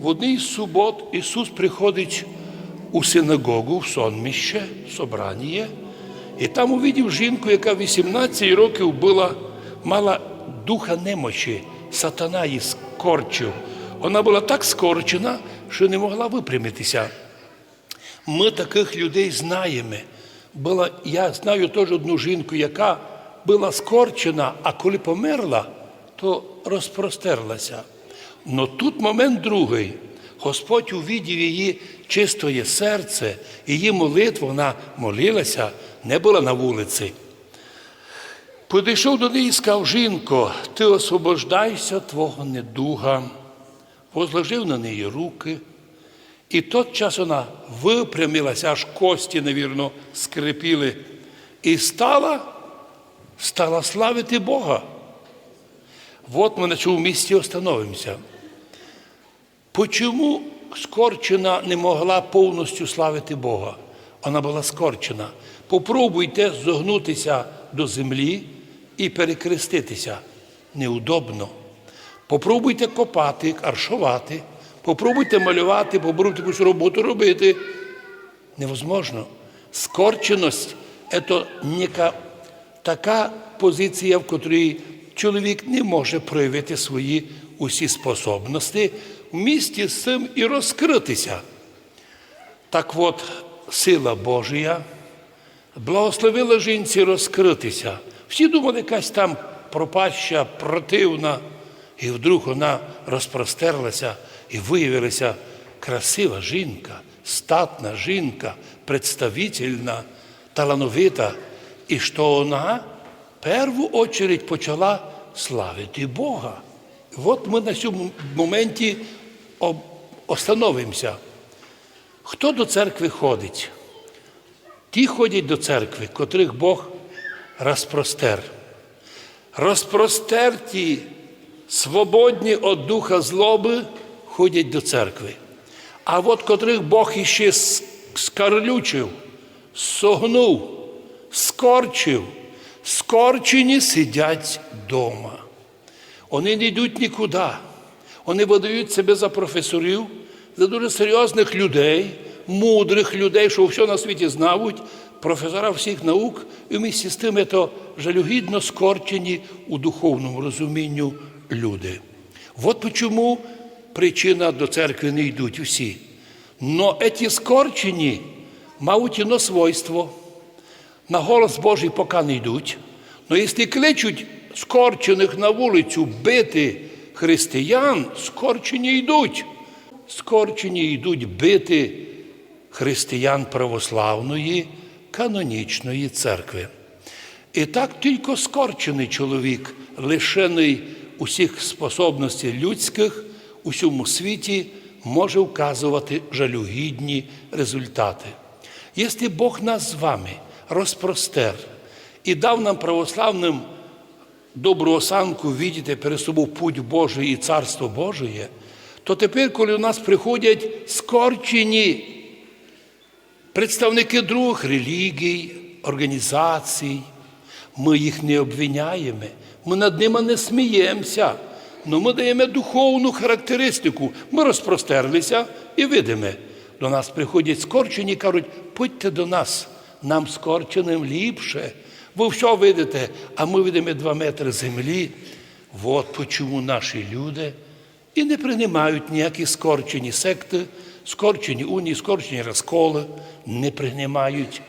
В одній з субот Ісус приходить у синагогу, в сонміще, собрання, і там увидів жінку, яка 18 років була, мала духа немочі, сатана її скорчив. Вона була так скорчена, що не могла випрямитися. Ми таких людей знаємо. Була, я знаю теж одну жінку, яка була скорчена, а коли померла, то розпростерлася. Но тут момент другий. Господь увидів її чистоє серце, її молитву, вона молилася, не була на вулиці. Підійшов до неї і сказав, жінко, ти освобождайся твого недуга, возложив на неї руки. І тот час вона випрямилася, аж кості, невірно, скрипіли, і стала, стала славити Бога. От ми на цьому місці остановимося. Почому скорчена не могла повністю славити Бога? Вона була скорчена. Попробуйте зогнутися до землі і перекреститися. Неудобно. Попробуйте копати, аршувати, попробуйте малювати, попробуйте якусь роботу робити. Невозможно. Скорченість це така позиція, в котрій чоловік не може проявити свої усі способності, в місті з цим і розкритися. Так от, сила Божія благословила жінці розкритися. Всі думали, якась там пропаща, противна, і вдруг вона розпростерлася і виявилася красива жінка, статна жінка, представительна, талановита, і що вона в першу очередь почала славити Бога. От ми на цьому моменті остановимося. Хто до церкви ходить? Ті ходять до церкви, котрих Бог розпростер. Розпростерті, свободні від духа злоби, ходять до церкви. А от котрих Бог іще скарлючив, согнув, скорчив, скорчені сидять вдома. Вони не йдуть нікуди. Вони видають себе за професорів, за дуже серйозних людей, мудрих людей, що все на світі знають, професора всіх наук, і вместе з тим це жалюгідно скорчені у духовному розумінню люди. От чому причина до церкви не йдуть усі. Но ці скорчені мають іно свойство. На голос Божий поки не йдуть. Но якщо кличуть скорчених на вулицю бити християн, скорчені йдуть. Скорчені йдуть бити християн православної канонічної церкви. І так тільки скорчений чоловік, лишений усіх способностей людських у всьому світі, може вказувати жалюгідні результати. Якщо Бог нас з вами розпростер і дав нам православним добру осанку видіти перед собою путь Божий і Царство Божие, то тепер, коли у нас приходять скорчені представники других релігій, організацій, ми їх не обвиняємо, ми над ними не сміємося, але ми даємо духовну характеристику. Ми розпростерлися і видимо. До нас приходять скорчені і кажуть, будьте до нас, нам скорченим ліпше. Ви все видите, а ми видимо два метри землі. От чому наші люди і не приймають ніякі скорчені секти, скорчені унії, скорчені розколи, не приймають.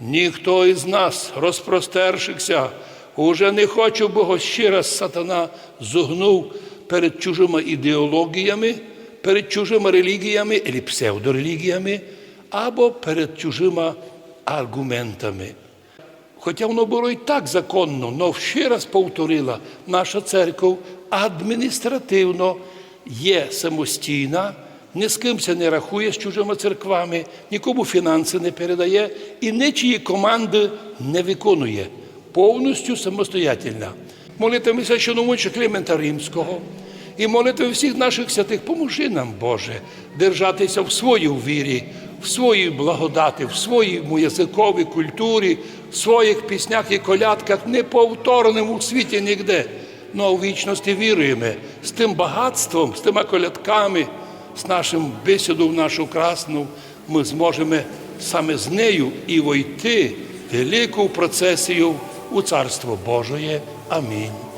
Ніхто із нас, розпростершихся, уже не хоче, бо раз сатана зогнув перед чужими ідеологіями, перед чужими релігіями або псевдорелігіями, або перед чужими аргументами. Хоча воно було і так законно, але ще раз повторила, наша церква адміністративно є самостійна, ні з кимся не рахує з чужими церквами, нікому фінанси не передає і нічиї команди не виконує. Повністю самостоятельна. Молитвами священомуча Климента Римського і молитви всіх наших святих, поможи нам, Боже, держатися в своїй вірі, в своїй благодаті, в своєму язиковій культурі, в своїх піснях і колядках, неповторним у світі ніде. Ну а у вічності віруємо з тим багатством, з тими колядками, з нашим бесіду в нашу красну, ми зможемо саме з нею і войти в велику процесію у Царство Божоє. Амінь.